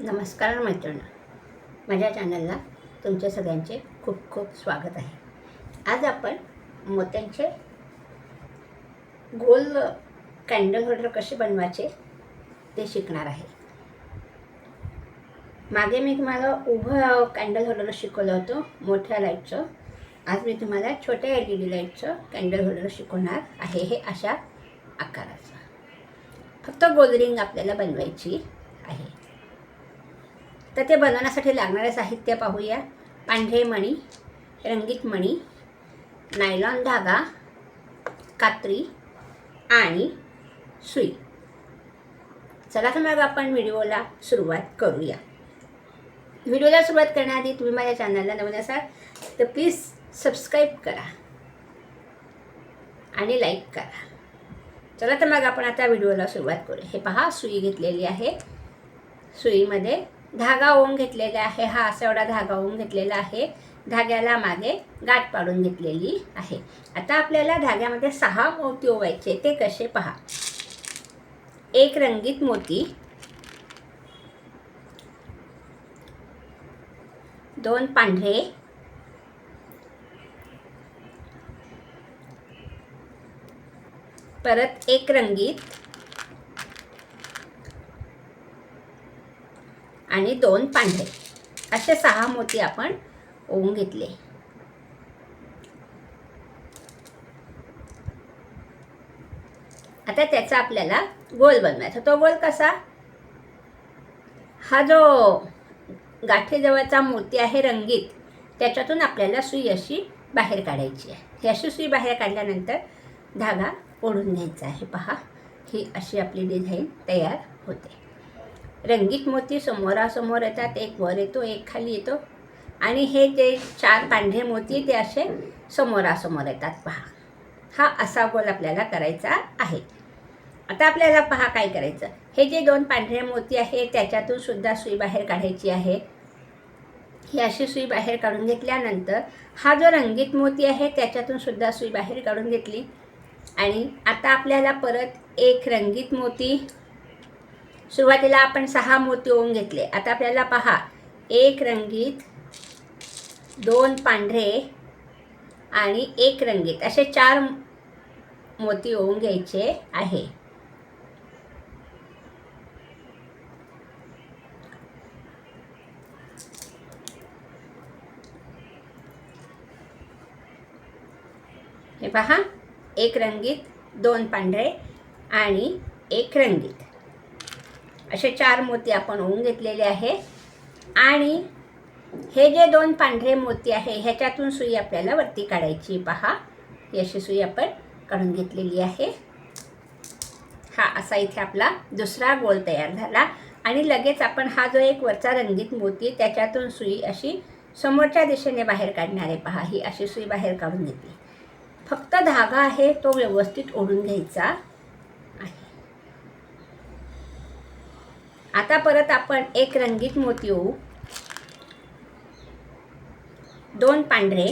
नमस्कार मैत्रिणी. माझ्या चॅनलला तुमच्या सगळ्यांचे खूप खूप स्वागत आहे. आज आपण मोत्यांचे गोल कॅन्डल होल्डर कसे बनवायचे ते शिकणार आहे. मागे मी तुम्हाला उभं कॅन्डल होल्डर शिकवलं होतं मोठ्या लाईटचं. आज मी तुम्हाला छोट्या एल ई डी लाईटचं कॅन्डल होल्डर शिकवणार आहे हे अशा आकाराचं. फक्त गोल रिंग आपल्याला बनवायची. तर ते बनवण्यासाठी लागणारे साहित्य पाहूया. पांढरे मणी रंगीत मणी नायलॉन धागा कात्री आणि सुई. चला तर मग आपण व्हिडिओला सुरुवात करूया. व्हिडिओला सुरुवात करण्याआधी तुम्ही माझ्या चॅनलला नवीन असाल तर प्लीज सबस्क्राईब करा आणि लाईक करा. चला तर मग आपण आता व्हिडिओला सुरुवात करू. हे पहा सुई घेतलेली आहे. सुईमध्ये धागा ओम घेतलेला आहे. हा असा एवढा धागा ओम घेतलेला आहे. धाग्याला मागे गाठ पाडून घेतलेली आहे. आता आपल्याला धाग्यामध्ये सहा मोती ओवायचे ते कसे पहा. एक रंगीत मोती. दोन पांढरे. परत एक रंगीत. आणि दोन पांढरे. असे सहा मोती आपण ओवून घेतले. आता त्याचा आपल्याला गोल बनवायचा तो गोल कसा? हा जो गाठीजवळचा मोती आहे रंगीत त्याच्यातून आपल्याला सुई अशी बाहेर काढायची आहे. ही अशी सुई बाहेर काढल्यानंतर धागा ओढून घ्यायचा आहे. पहा ही अशी आपली डिझाईन तयार होते. रंगीत मोती समोरासमोर येतात एक वर येतो एक खाली येतो. आणि हे जे चार पांढरे मोती ते असे समोरासमोर येतात. पहा हा असा गोल आपल्याला करायचा आहे. आता आपल्याला पहा काय करायचं. हे जे दोन पांढरे मोती आहे त्याच्यातून सुद्धा सुई बाहेर काढायची आहे. ही अशी सुई बाहेर काढून घेतल्यानंतर हा जो रंगीत मोती आहे त्याच्यातून सुद्धा सुई बाहेर काढून घेतली. आणि आता आपल्याला परत एक रंगीत मोती सुरुवातीला आपण सहा मोती ओवून घेतले. आता आपल्याला पहा एक रंगीत दोन पांढरे आणि एक रंगीत. असे चार मोती ओवून घ्यायचे आहे. हे पहा एक रंगीत दोन पांढरे आणि एक रंगीत. असे चार मोती आपण होऊन घेतलेले आहे. आणि हे जे दोन पांढरे मोती आहे ह्याच्यातून सुई आपल्याला वरती काढायची. पहा ही अशी सुई आपण काढून घेतलेली आहे. हा असा इथे आपला दुसरा गोल तयार झाला. आणि लगेच आपण हा जो एक वरचा रंगीत मोती त्याच्यातून सुई अशी समोरच्या दिशेने बाहेर काढणार आहे. पहा ही अशी सुई बाहेर काढून घेतली. फक्त धागा आहे तो व्यवस्थित ओढून घ्यायचा आहे आता परत आपण एक रंगीत मोती होऊ. दोन पांढरे.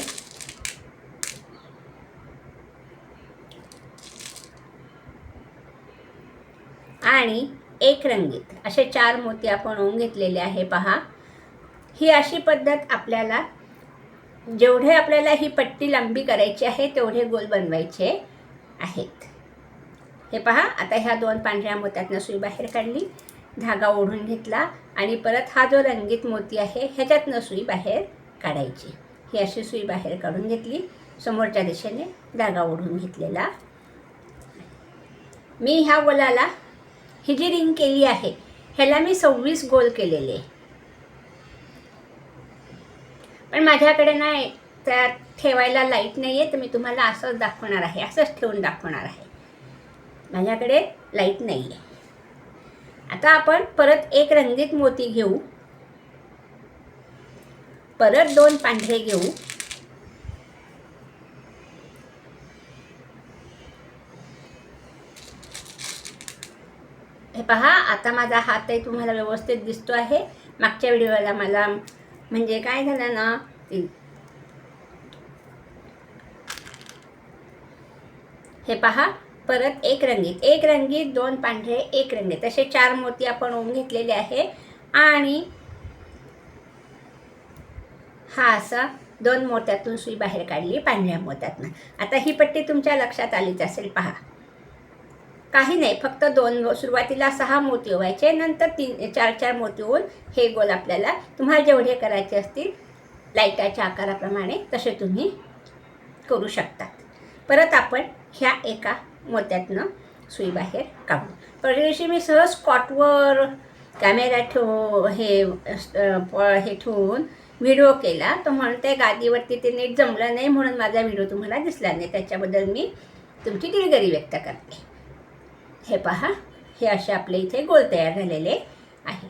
आणि एक रंगीत. असे चार मोती आपण होऊन घेतलेले आहे पहा. ही अशी पद्धत आपल्याला जेवढे आपल्याला ही पट्टी लांबी करायची आहे तेवढे गोल बनवायचे आहेत. हे पहा आता ह्या दोन पांढऱ्या मोत्यातनं सुई बाहेर काढली. धागा ओढून घेतला आणि परत हा जो रंगीत मोती आहे ह्याच्यातनं सुई बाहेर काढायची. ही अशी सुई बाहेर काढून घेतली. समोरच्या दिशेने धागा ओढून घेतलेला. मी ह्या गोलाला ही जी रिंग केली आहे. ह्याला मी सव्वीस गोल केलेले. पण माझ्याकडे नाही त्या ठेवायला लाइट नाही आहे तर मी तुम्हाला असंच दाखवणार आहे असंच ठेवून दाखवणार आहे. माझ्याकडे लाइट नाही आहे आता आपण परत एक रंगीत मोती घेऊ. परत दोन पांढरे घेऊ. हे पहा आता माझा हातही तुम्हाला व्यवस्थित दिसतो आहे. मागच्या व्हिडिओला मला म्हणजे काय झालं ना हे पहा परत एक रंगीत एक रंगीत दोन पांढरे एक रंगीत. असे चार मोती आपण ओम घेतलेले आहे. आणि हा असा दोन मोत्यातून सुई बाहेर काढली पांढऱ्या मोत्यातनं. आता ही पट्टी तुमच्या लक्षात आलीच असेल पहा. काही नाही फक्त दोन सुरुवातीला सहा मोती व्हायचे नंतर तीन चार चार मोती होऊन हे गोल आपल्याला तुम्हाला जेवढे करायचे असतील लाईटाच्या आकाराप्रमाणे तसे तुम्ही करू शकतात. परत आपण ह्या एका मोत्यातनं सुई बाहेर काढू पहिल्या दिवशी मी सहज स्कॉटवर कॅमेरा ठेवू हे हे ठेवून व्हिडिओ केला. तर म्हणून त्या गादीवरती ते नीट जमलं नाही म्हणून माझा व्हिडिओ तुम्हाला दिसला नाही. त्याच्याबद्दल मी तुमची दिलगिरी व्यक्त करते. हे पहा हे असे आपले इथे गोल तयार झालेले आहे.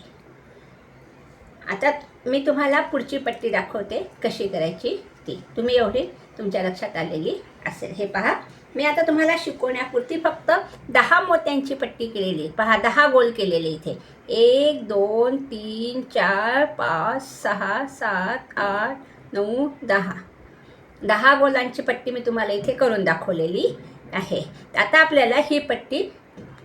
आता मी तुम्हाला पुढची पट्टी दाखवते कशी करायची ती. तुम्ही एवढी तुमच्या लक्षात आलेली असेल. हे पहा मी आता तुम्हाला शिकवण्यापुरती फक्त दहा मोत्यांची पट्टी केलेली आहे. पहा दहा गोल केलेले इथे. एक दोन तीन चार पाच सहा सात आठ नऊ दहा. दहा गोलांची पट्टी मी तुम्हाला इथे करून दाखवलेली आहे. आता आपल्याला ही पट्टी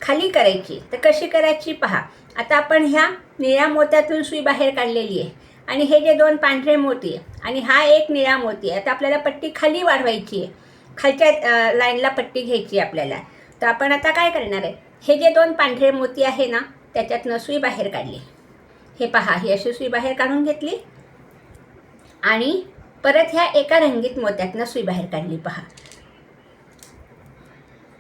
खाली करायची तर कशी करायची पहा. आता आपण ह्या निळ्या मोत्यातून सुई बाहेर काढलेली आहे. आणि हे जे दोन पांढरे मोती आहे आणि हा एक निळा मोती आहे. आता आपल्याला पट्टी खाली वाढवायची आहे. खालच्या लाईनला पट्टी घ्यायची आपल्याला. तर आपण आता काय करणार आहे? हे जे दोन पांढरे मोती आहे ना त्याच्यातनं सुई बाहेर काढली. हे पहा ही अशी सुई बाहेर काढून घेतली. आणि परत ह्या एका रंगीत मोत्यातनं सुई बाहेर काढली पहा.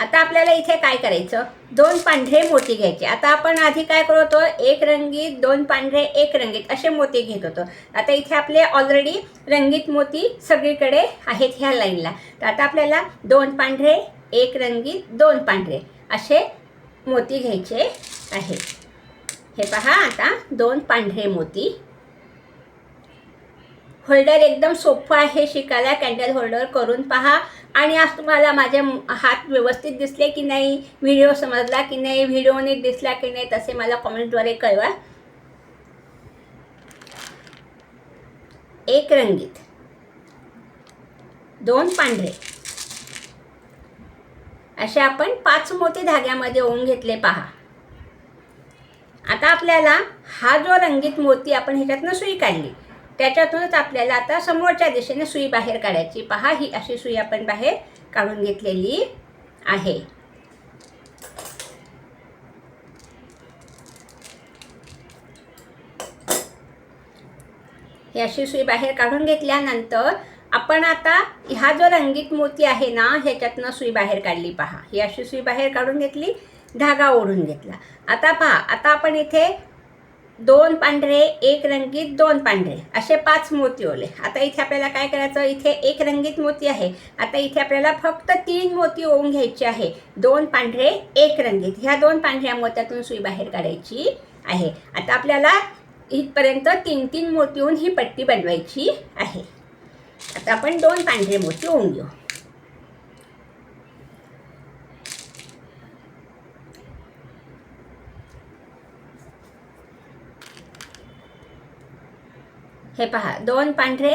आता आपल्याला इथे काय करायचं? दोन पांढरे मोती घ्यायचे. आता आपण आधी काय करत होतो? एक रंगीत दोन पांढरे एक रंगीत असे मोती घेत होतो. आता इथे आपले ऑलरेडी रंगीत मोती सगळीकडे आहेत ह्या लाईनला तर आता आपल्याला दोन पांढरे एक रंगीत दोन पांढरे असे मोती घ्यायचे आहेत. हे पहा आता दोन पांढरे मोती. होल्डर एकदम सोपं आहे शिकायला कॅन्डल होल्डर करून पहा. आणि आज तुम्हाला माझे हात व्यवस्थित दिसले की नाही व्हिडिओ समजला की नाही व्हिडिओ नीट दिसला की नाही तसे मला कॉमेंटद्वारे कळवा. एक रंगीत. दोन पांढरे. असे आपण पाच मोती धाग्यामध्ये ओन घेतले पहा. आता आपल्याला हा जो रंगीत मोती आपण ह्याच्यातनं सुई काढली त्याच्यातूनच आपल्याला आता समोरच्या दिशेने सुई बाहेर काढायची. पहा ही अशी सुई आपण बाहेर काढून घेतलेली आहे. ही अशी सुई बाहेर काढून घेतल्यानंतर आपण आता हा जो रंगीत मोती आहे ना ह्याच्यातनं सुई बाहेर काढली. पहा ही अशी सुई बाहेर काढून घेतली धागा ओढून घेतला. आता पहा आता आपण इथे दोन पांढरे एक रंगीत दोन पांढरे. असे पाच मोती ओले. आता इथे आपल्याला काय करायचं? इथे एक रंगीत मोती आहे. आता इथे आपल्याला फक्त तीन मोती ओवून घ्यायचे आहे. दोन पांढरे एक रंगीत. ह्या दोन पांढऱ्या मोत्यातून सुई बाहेर काढायची आहे. आता आपल्याला इथपर्यंत तीन तीन मोती होऊन ही पट्टी बनवायची आहे. आता आपण दोन पांढरे मोती ओवून घेऊ. हे पहा दोन पांढरे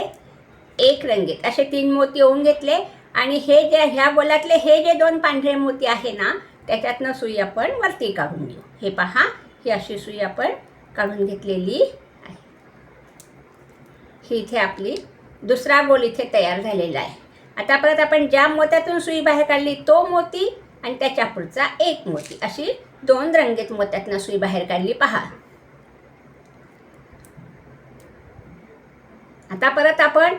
एक रंगीत. असे तीन मोती होऊन घेतले. आणि हे जे ह्या बोलातले हे जे दोन पांढरे मोती आहे ना त्याच्यातनं सुई आपण वरती काढून घेऊ. हे पहा ही अशी सुई आपण काढून घेतलेली आहे. ही इथे आपली दुसरा गोल इथे तयार झालेला आहे. आता परत आपण ज्या मोत्यातून सुई बाहेर काढली तो मोती आणि त्याच्या पुढचा एक मोती. अशी दोन रंगीत मोत्यातनं सुई बाहेर काढली पहा. आता परत आपण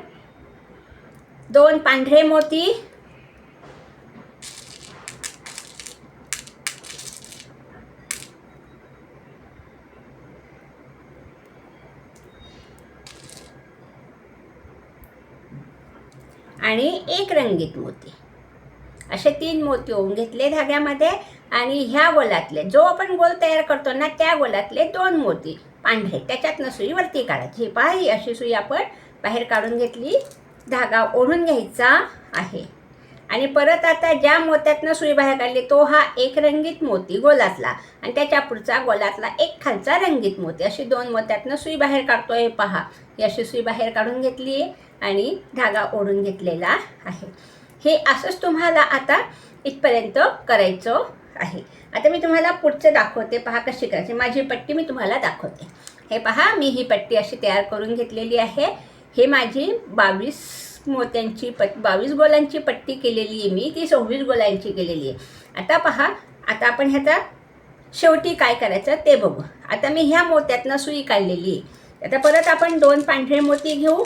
दोन पांढरे मोती. आणि एक रंगीत मोती. असे तीन मोती होऊन घेतले धाग्यामध्ये आणि ह्या गोलातले जो आपण गोल तयार करतो ना त्या गोलातले दोन मोती पांढरे त्याच्यातनं सुई वरती काढायची. ही पहा ही अशी सुई आपण बाहेर काढून घेतली धागा ओढून घ्यायचा आहे. आणि परत आता ज्या मोत्यातनं सुई बाहेर काढली तो हा एक रंगीत मोती गोलातला. आणि त्याच्या पुढचा गोलातला एक खालचा रंगीत मोती. अशी दोन मोत्यातनं सुई बाहेर काढतोय पहा. ही अशी सुई बाहेर काढून घेतली आणि धागा ओढून घेतलेला आहे. हे असंच तुम्हाला आता इथपर्यंत करायचं आहे. आता मी तुम्हाला पुढचं दाखवते. पहा कशी करायची. माझी पट्टी मी तुम्हाला दाखवते. हे पहा मी ही पट्टी अशी तयार करून घेतलेली आहे. हे माझी बावीस मोत्यांची पट बावीस गोलांची पट्टी केलेली आहे मी ती सव्वीस गोलांची केलेली आहे. आता पहा आता आपण ह्याचा शेवटी काय करायचं ते बघू. आता मी ह्या मोत्यातनं सुई काढलेली आहे. आता परत आपण दोन पांढरे मोती घेऊ.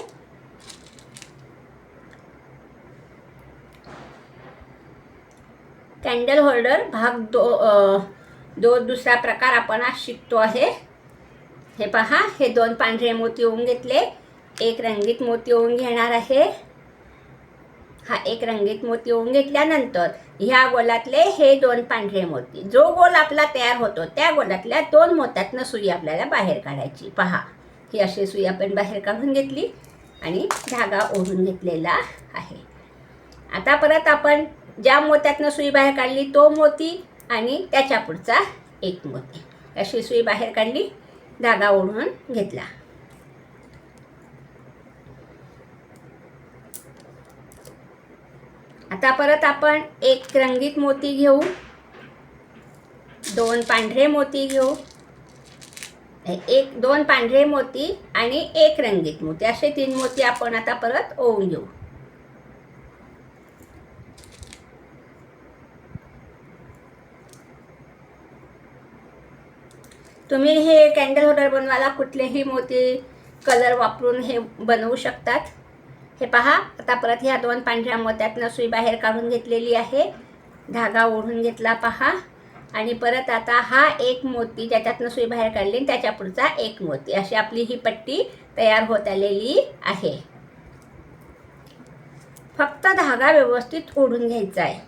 कॅन्डल होल्डर भाग दो दो दुसरा प्रकार आपण आज शिकतो आहे. हे पहा हे दोन पांढरे मोती होऊन घेतले. एक रंगीत मोती होऊन घेणार आहे. हा एक रंगीत मोती होऊन घेतल्यानंतर ह्या गोलातले हे दोन पांढरे मोती. जो गोल आपला तयार होतो त्या गोलातल्या दोन मोत्यातनं सुई आपल्याला बाहेर काढायची. पहा ही अशी सुई आपण बाहेर काढून घेतली आणि धागा ओढून घेतलेला आहे. आता परत आपण ज्या मोत्यातनं सुई बाहेर काढली तो मोती आणि त्याच्या पुढचा एक मोती. अशी सुई बाहेर काढली धागा ओढून घेतला. आता परत आपण एक रंगीत मोती घेऊ. दोन पांढरे मोती घेऊ. एक दोन पांढरे मोती आणि एक रंगीत मोती. असे तीन मोती आपण आता परत ओवून घेऊ. तुम्ही हे कॅन्डल होल्डर बनवायला कुठलेही मोती कलर वापरून हे बनवू शकतात. हे पहा आता परत ह्या दोन पांढऱ्या मोत्यातनं सुई बाहेर काढून घेतलेली आहे. धागा ओढून घेतला पहा. आणि परत आता हा एक मोती ज्याच्यातनं सुई बाहेर काढली आणि त्याच्या पुढचा एक मोती. अशी आपली ही पट्टी तयार होत आलेली आहे. फक्त धागा व्यवस्थित ओढून घ्यायचा आहे.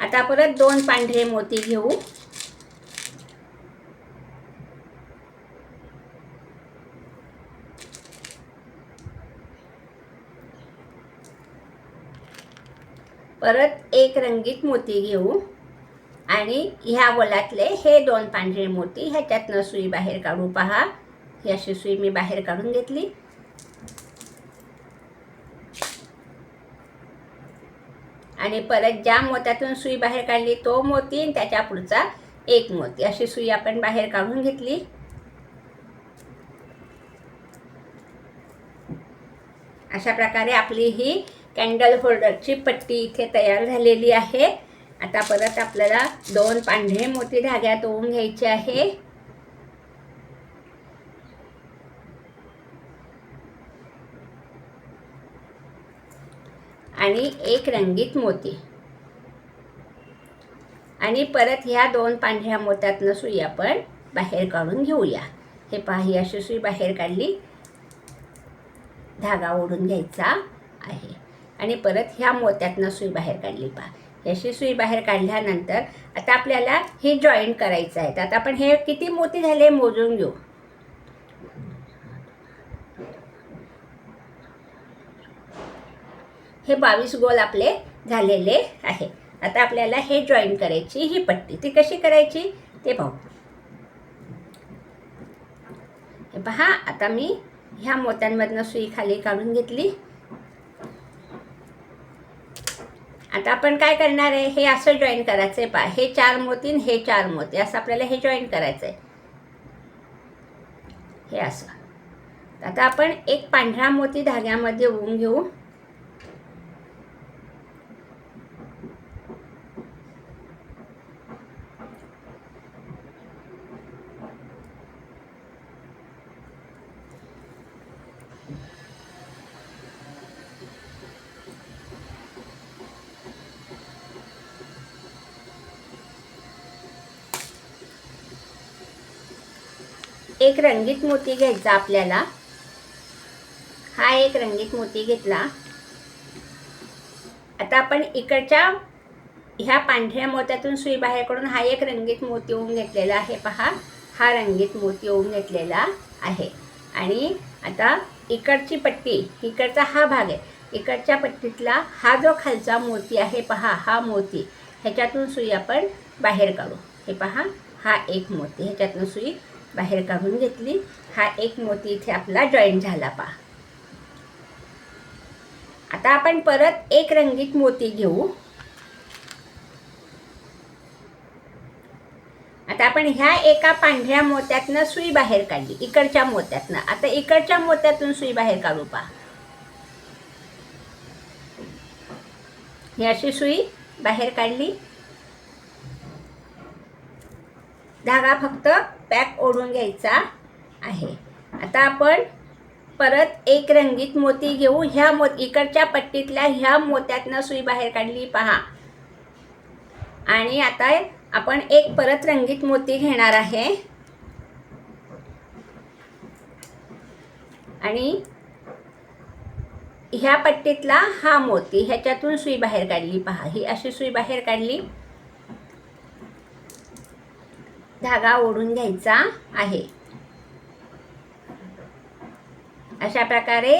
आता परत दोन पांढरे मोती घेऊ. परत एक रंगीत मोती घेऊ. आणि ह्या वलातले हे दोन पांढरे मोती ह्याच्यातनं सुई बाहेर काढू पहा. ही अशी सुई मी बाहेर काढून घेतली. आणि परत ज्या मोत्यातून सुई बाहेर काढली तो मोती आणि त्याच्या पुढचा एक मोती. अशी सुई आपण बाहेर काढून घेतली. अशा प्रकारे आपली ही कॅन्डल होल्डरची पट्टी इथे तयार झालेली आहे. आता परत आपल्याला दोन पांढरे मोती धाग्यात ओवून घ्यायचे आहे. आणि एक रंगीत मोती. आणि परत ह्या दोन पांढऱ्या मोत्यातनं सुई आपण बाहेर काढून घेऊया. हे पहा ही अशी सुई बाहेर काढली. धागा ओढून घ्यायचा. आणि परत ह्या मोत्यातनं सुई बाहेर काढली. पहा. अशी सुई बाहेर काढल्यानंतर आता आपल्याला हे जॉईंट करायचं आहे. आता आपण हे किती मोती झाले मोजून घेऊ. हे बावीस गोल आपले झालेले आहे. आता आपल्याला हे जॉईन करायची ही पट्टी. ती कशी करायची? ते पाहू. हे पहा आता मी ह्या मोत्यांमधनं सुई खाली काढून घेतली. आता आपण काय करणार आहे? हे असं जॉईन करायचं आहे पा हे चार मोती हे चार मोती. असं आपल्याला हे जॉईन करायचं आहे हे असं. आता आपण एक पांढरा मोती धाग्यामध्ये ओवून घेऊ. एक रंगीत मोती घ्यायचा आपल्याला. हा एक रंगीत मोती घेतला. आता आपण इकडच्या ह्या पांढऱ्या मोत्यातून सुई बाहेरकडून हा एक रंगीत मोती होऊन घेतलेला आहे. पहा हा रंगीत मोती होऊन घेतलेला आहे. आणि आता इकडची पट्टी इकडचा हा भाग आहे. इकडच्या पट्टीतला हा जो खालचा मोती आहे पहा हा मोती. ह्याच्यातून सुई आपण बाहेर काढू. हे पहा हा एक मोती. ह्याच्यातून सुई बाहेर काढून घेतली. हा एक मोती इथे आपला जॉईन झाला पहा. आता आपण परत एक रंगीत मोती घेऊ. आता आपण ह्या एका पांढऱ्या मोत्यातनं सुई बाहेर काढली. इकडच्या मोत्यातनं. आता इकडच्या मोत्यातून सुई बाहेर काढू पहा. ही अशी सुई बाहेर काढली. धागा फक्त पॅक ओढून घ्यायचा आहे. आता आपण परत एक रंगीत मोती घेऊ. ह्या मो इकडच्या पट्टीतल्या ह्या मोत्यातनं सुई बाहेर काढली पहा. आणि आता आपण एक परत रंगीत मोती घेणार आहे. आणि ह्या पट्टीतला हा मोती ह्याच्यातून सुई बाहेर काढली पहा. ही अशी सुई बाहेर काढली. धागा ओढून घ्यायचा आहे. अशा प्रकारे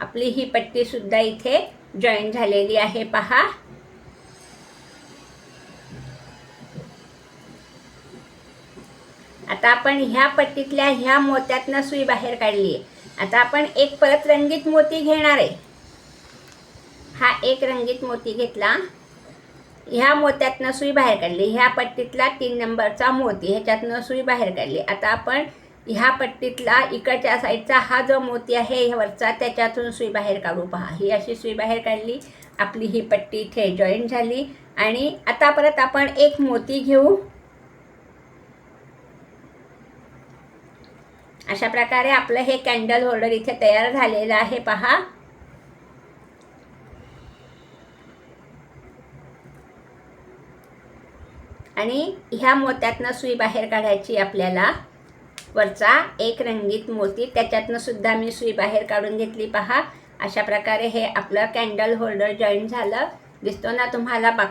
आपली ही पट्टी सुद्धा इथे जॉईन झालेली आहे पहा. आता आपण ह्या पट्टीतल्या ह्या मोत्यातनं सुई बाहेर काढली आहे आता आपण एक परत रंगीत मोती घेणार आहे. हा एक रंगीत मोती घेतला. ह्या मोत्यातनं सुई बाहेर काढली. ह्या पट्टीतला तीन नंबरचा मोती ह्याच्यातनं सुई बाहेर काढली. आता आपण ह्या पट्टीतला इकडच्या साईडचा हा जो मोती आहे ह्यावरचा त्याच्यातून सुई बाहेर काढू पहा. ही अशी सुई बाहेर काढली. आपली ही पट्टी इथे जॉईन झाली. आणि आता परत आपण एक मोती घेऊ. अशा प्रकारे आपलं हे कॅन्डल होल्डर इथे तयार झालेलं आहे. पहा. आणि ह्या मोत्यातनं सुई बाहेर काढायची आपल्याला. वरचा एक रंगीत मोती. त्याच्यातनं सुद्धा मी सुई बाहेर काढून घेतली. पहा अशा प्रकारे हे आपलं कॅन्डल होल्डर जॉईन झालं. दिसतो ना तुम्हाला बा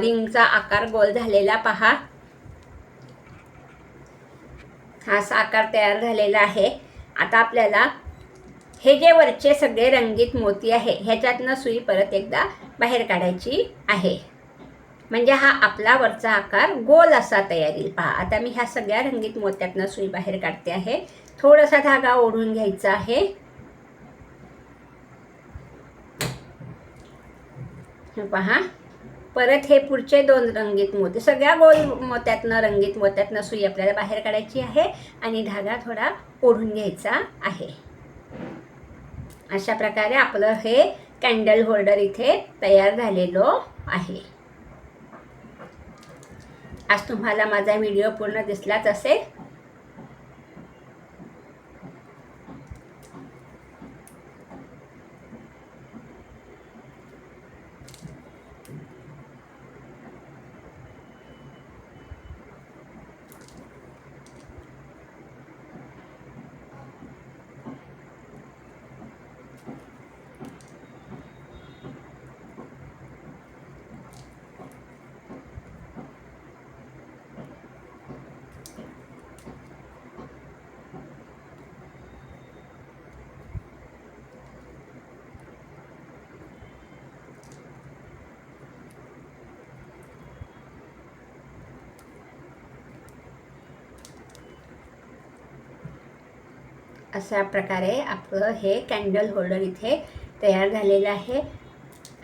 रिंगचा आकार गोल झालेला. पहा. हा असा आकार तयार झालेला आहे. आता आपल्याला हे जे वरचे सगळे रंगीत मोती आहे ह्याच्यातनं सुई परत एकदा बाहेर काढायची आहे. म्हणजे हा आपला वरचा आकार गोल असा तयार येईल पहा आता मी ह्या सगळ्या रंगीत मोत्यातनं सुई बाहेर काढते आहे. थोडासा धागा ओढून घ्यायचा आहे. पहा परत हे पुढचे दोन रंगीत मोती सगळ्या गोल मोत्यातनं रंगीत मोत्यातनं सुई आपल्याला बाहेर काढायची आहे आणि धागा थोडा ओढून घ्यायचा आहे. अशा प्रकारे आपलं हे कॅन्डल होल्डर इथे तयार झालेलो आहे. आज तुम्हाला माझा व्हिडिओ पूर्ण दिसलाच असेल. अशा प्रकारे आपलं हे कॅन्डल होल्डर इथे तयार झालेलं आहे.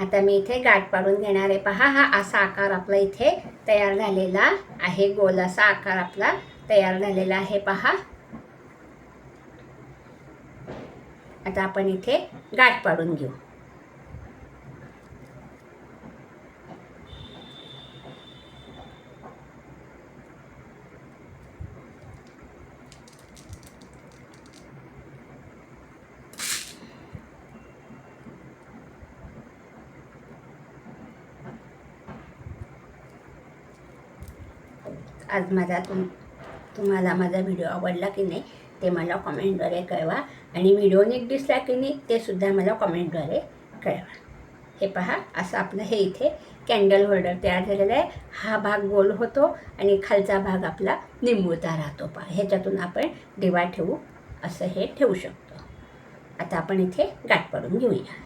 आता मी इथे गाठ पाडून घेणार आहे. पहा हा असा आकार आपला इथे तयार झालेला आहे. गोल असा आकार आपला तयार झालेला आहे. पहा. आता आपण इथे गाठ पाडून घेऊ. आज माझा तुम तुम्हाला माझा व्हिडिओ आवडला की नाही ते मला कॉमेंटद्वारे कळवा. आणि व्हिडिओ नीट दिसला की नाही ते सुद्धा मला कॉमेंटद्वारे कळवा. हे पहा असं आपलं हे इथे कॅन्डल होल्डर तयार झालेला आहे. हा भाग गोल होतो आणि खालचा भाग आपला निंबुळता राहतो पहा. ह्याच्यातून आपण दिवा ठेवू असं हे ठेवू शकतो. आता आपण इथे गाठ पडून घेऊया.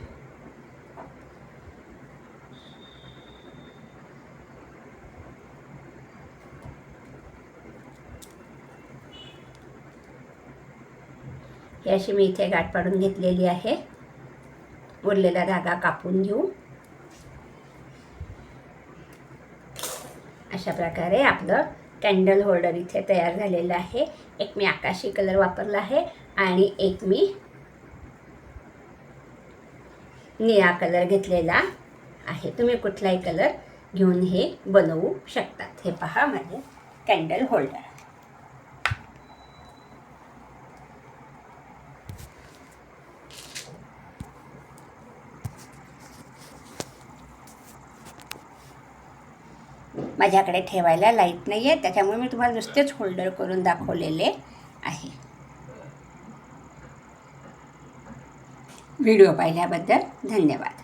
ही अशी मी इथे गाठ पाडून घेतलेली आहे. उरलेला धागा कापून घेऊ. अशा प्रकारे आपलं कॅन्डल होल्डर इथे तयार झालेलं आहे. एक मी आकाशी कलर वापरला आहे आणि एक मी निळा कलर घेतलेला आहे. तुम्ही कुठलाही कलर घेऊन हे बनवू शकतात. हे पहा माझे कॅन्डल होल्डर माझ्याकडे ठेवायला लाइट नाही आहे त्याच्यामुळे मी तुम्हाला नुसतेच होल्डर करून दाखवलेले आहे. व्हिडिओ पाहिल्याबद्दल धन्यवाद.